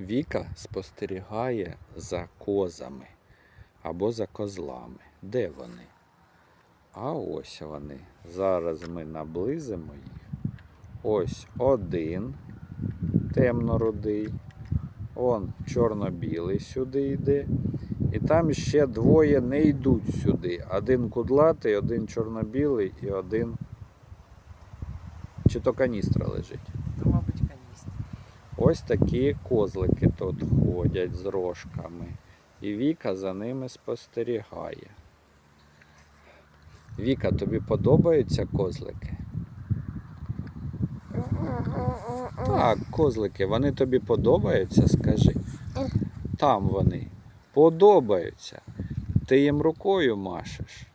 Віка спостерігає за козами або за козлами. Де вони? А ось вони. Зараз ми наблизимо їх. Ось один темно-рудий. Он чорно-білий сюди йде. І там ще двоє не йдуть сюди. Один кудлатий, один чорно-білий і один. Чи то каністра лежить. Ось такі козлики тут ходять з рожками. І Віка за ними спостерігає. Віка, тобі подобаються козлики? Так, козлики, вони тобі подобаються, скажи. Там вони подобаються. Ти їм рукою машеш.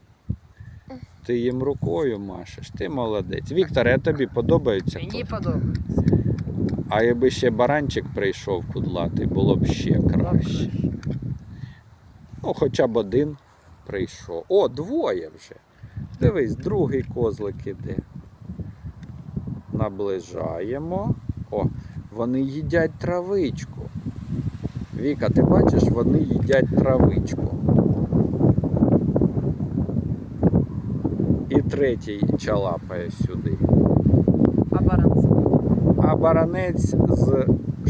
Ти їм рукою машеш. Ти молодець. Вікторе, а тобі подобаються Мені козлики? А якби ще баранчик прийшов кудлатий, було б ще краще. Ну, хоча б один прийшов. О, двоє вже. Дивись, другий козлик іде. Наближаємо. О, вони їдять травичку. Віка, ти бачиш, вони їдять травичку. І третій чалапає сюди. А баранець з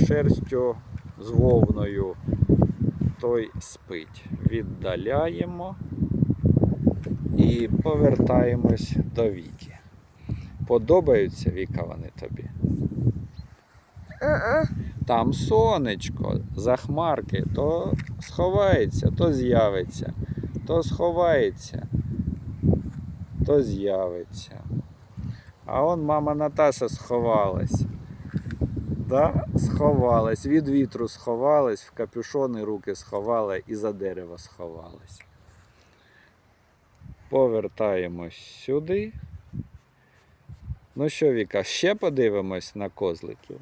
шерстю, з вовною, той спить. Віддаляємо і повертаємось до Віки. Подобаються Віка вони тобі? Там сонечко, за хмарки, то сховається, то з'явиться, то сховається, то з'явиться. А он мама Наташа сховалась. Да? Сховалась. Від вітру сховалась, в капюшони руки сховала і за дерево сховалась. Повертаємось сюди. Ну що, Віка, ще подивимось на козликів.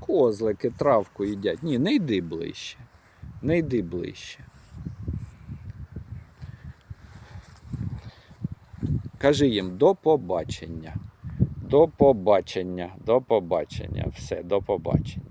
Козлики травку їдять. Ні, не йди ближче. Не йди ближче. Кажи їм до побачення. До побачення, до побачення. Все, до побачення.